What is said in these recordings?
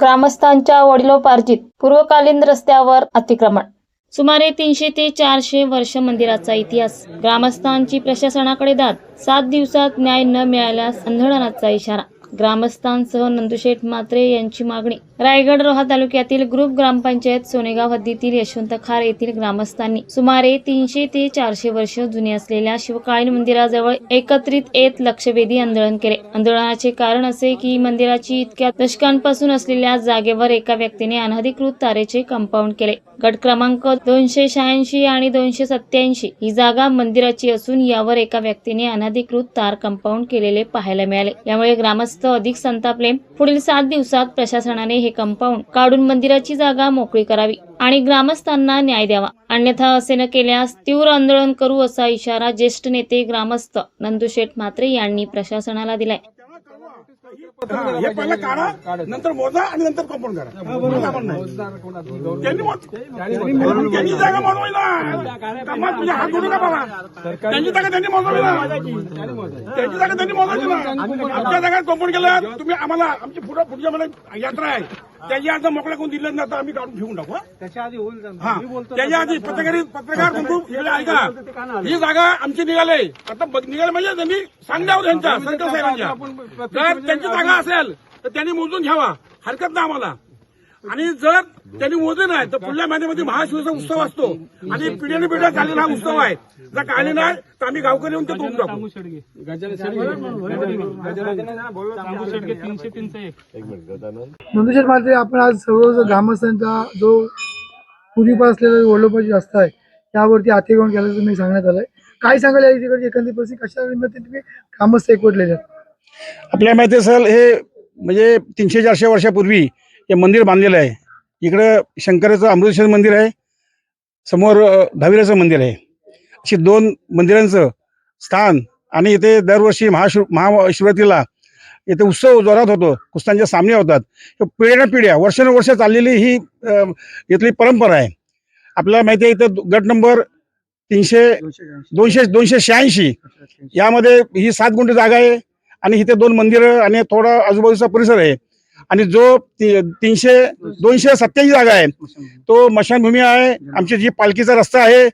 ग्रामस्थांच्या वडिलोपार्जित पूर्वकालीन रस्त्यावर अतिक्रमण. सुमारे तीनशे ते चारशे वर्ष मंदिराचा इतिहास. ग्रामस्थांची प्रशासनाकडे दाद. सात दिवसात न्याय न मिळाल्यास आंदोलनाचा इशारा. ग्रामस्थांसह नंदुशेठ मात्रे यांची मागणी. रायगड रोहा तालुक्यातील ग्रुप ग्रामपंचायत सोनेगाव हद्दीतील यशवंत खार येथील ग्रामस्थांनी सुमारे तीनशे ते चारशे वर्ष जुनी असलेल्या शिवकालीन मंदिराजवळ एकत्रित येत लक्षवेधी आंदोलन केले. आंदोलनाचे कारण असे की मंदिराची इतक्या दशकांपासून असलेल्या जागेवर एका व्यक्तीने अनधिकृत तारेचे कंपाऊंड केले. गट क्रमांक दोनशे शहाऐंशी आणि दोनशे सत्याऐंशी ही जागा मंदिराची असून यावर एका व्यक्तीने अनधिकृत तार कंपाऊंड केलेले पाहायला मिळाले. यामुळे ग्रामस्थ अधिक संतापले. पुढील सात दिवसात प्रशासनाने हे कंपाऊंड काढून मंदिराची जागा मोकळी करावी आणि ग्रामस्थांना न्याय द्यावा. अन्यथा असे न केल्यास तीव्र आंदोलन करू असा इशारा ज्येष्ठ नेते ग्रामस्थ नंदुशेठ म्हात्रे यांनी प्रशासनाला दिलाय. हा, पहिलं काढा नंतर मोजा आणि नंतर कंपाऊंड करा. त्यांनी जागा ना कामात तुझ्या हात जोडू का बाबा. त्यांची जागा त्यांनी ना त्यांची जागा त्यांनी मोजायची ना. आमच्या जागा कंपाऊंड केलं तुम्ही आम्हाला आमची पुढं पुढच्या मला यात्रा आहे. त्याची आज मोकळ्या कोण दिलं ना तर आम्ही काढून ठेवून टाकू हा? त्याच्या आधी होईल. हा. त्याच्या आधी पत्रकारी पत्रकार बंधू ऐका. ही जागा आमची निघाले. आता निघाले म्हणजे त्यांनी सांगावं त्यांच्या संत साहेबांच्या. त्यांची जागा असेल तर त्यांनी मोजून घ्यावा. हरकत नाही आम्हाला. आणि जर त्यांनी मोजले नाही तर पुढल्या महिन्यामध्ये महाशिवचा उत्सव असतो. आणि पिढ्याने पिढ्या चाललेला हा उत्सव आहे. जर काढले नाही तर आम्ही गावकरी येऊन ते तोडून टाकू. नंदुशेठ मात्रे आपण आज सर्व ग्रामस्थांचा जो पूर्वीपास असलेला वडलोपाची रस्ता आहे त्यावरती अतिक्रमण केल्याचं तुम्ही सांगण्यात आलंय. काय तिकडची एकंदरीत परिस्थिती? कशा तुम्ही? ग्रामस्थ एकवटलेले आहेत. आपल्या माहिती असेल हे म्हणजे तीनशे चारशे वर्षापूर्वी हे मंदिर बांधलेलं आहे. इकडं शंकराचं अमृतेश्वर मंदिर आहे समोर अ, दहावीराचं मंदिर आहे. अशी दोन मंदिरांचं स्थान आणि इथे दरवर्षी महाशिव महाशिवरात्रीला इथे उत्सव जोरात होतो कुस्त्यांचे सामने होतात. पिढ्या पिढ्या वर्षानुवर्ष चाललेली ही इथली परंपरा आहे. आपल्याला माहिती आहे इथं गट नंबर तीनशे दोनशे दोनशे शहाऐंशी. यामध्ये ही सात गुंठ जागा आहे. आणि इथे दोन मंदिरं आणि थोडा आजूबाजूचा परिसर आहे. आणि जो तीनशे दोनशे सत्याऐंशी जागा आहे तो मशानभूमी आहे. आमची जी पालखीचा रस्ता आहे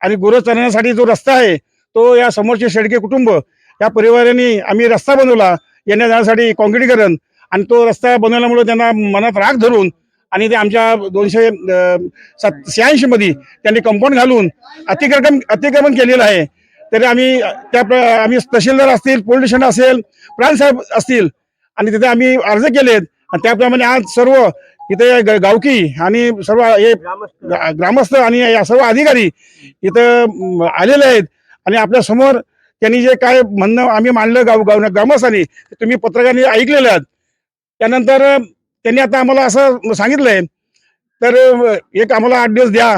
आणि गुरु चरण्यासाठी जो रस्ता आहे तो या समोरचे शेडके कुटुंब या परिवाराने आम्ही रस्ता बनवला. येण्या जाण्यासाठी काँक्रिटीकरण आणि तो रस्ता बनवल्यामुळे त्यांना मनात राग धरून आणि ते आमच्या दोनशे शहाऐंशी मध्ये त्यांनी कंपाऊंड घालून अतिक्रमण अतिक्रमण केलेलं आहे. तरी आम्ही त्या आम्ही तहसीलदार असतील पोलीस स्टेशन असेल प्राणसाहेब असतील आणि तिथे आम्ही अर्ज केलेत आणि त्याप्रमाणे आज सर्व इथे गावकी आणि सर्व हे ग्रा- ग्रामस्थ आणि या सर्व अधिकारी इथं आलेले आहेत. आणि आपल्यासमोर त्यांनी जे काय म्हणणं आम्ही मांडलं गाव गाव ग्रामस्थांनी तुम्ही पत्रकारांनी ऐकलेले आहेत. त्यानंतर त्यांनी आता आम्हाला असं सांगितलंय तर एक आम्हाला आठ दिवस द्या.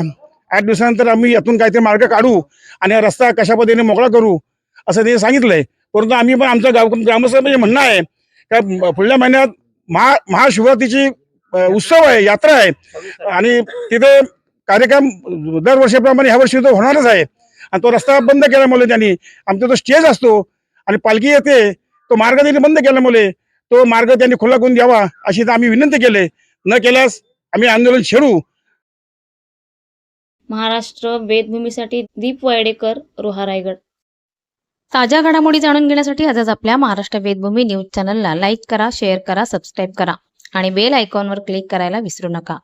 आठ दिवसानंतर आम्ही यातून काहीतरी मार्ग काढू आणि हा रस्ता कशा पद्धतीने मोकळा करू असं त्यांनी सांगितलंय. परंतु आम्ही पण आमचं गाव ग्रामस्थ म्हणजे म्हणणं आहे का पुढल्या महिन्यात महा महाशिवरात्रीची उत्सव आहे यात्रा आहे. आणि तिथे कार्यक्रम दरवर्षीप्रमाणे ह्या वर्षी तो होणारच आहे. आणि तो रस्ता बंद केल्यामुळे त्यांनी आमचा तो स्टेज असतो आणि पालखी येते तो मार्ग त्यांनी बंद केल्यामुळे तो मार्ग त्यांनी खुला करून द्यावा अशी तर आम्ही विनंती केले. न केल्यास आम्ही आंदोलन छेडू. महाराष्ट्र वेदभूमीसाठी दीप वायडेकर रोहा रायगड. ताज्या घडामोडी जाणून घेण्यासाठी आजच आपल्या महाराष्ट्र वेदभूमी न्यूज चॅनलला लाईक करा शेअर करा सबस्क्राईब करा आणि बेल आयकॉनवर क्लिक करायला विसरू नका.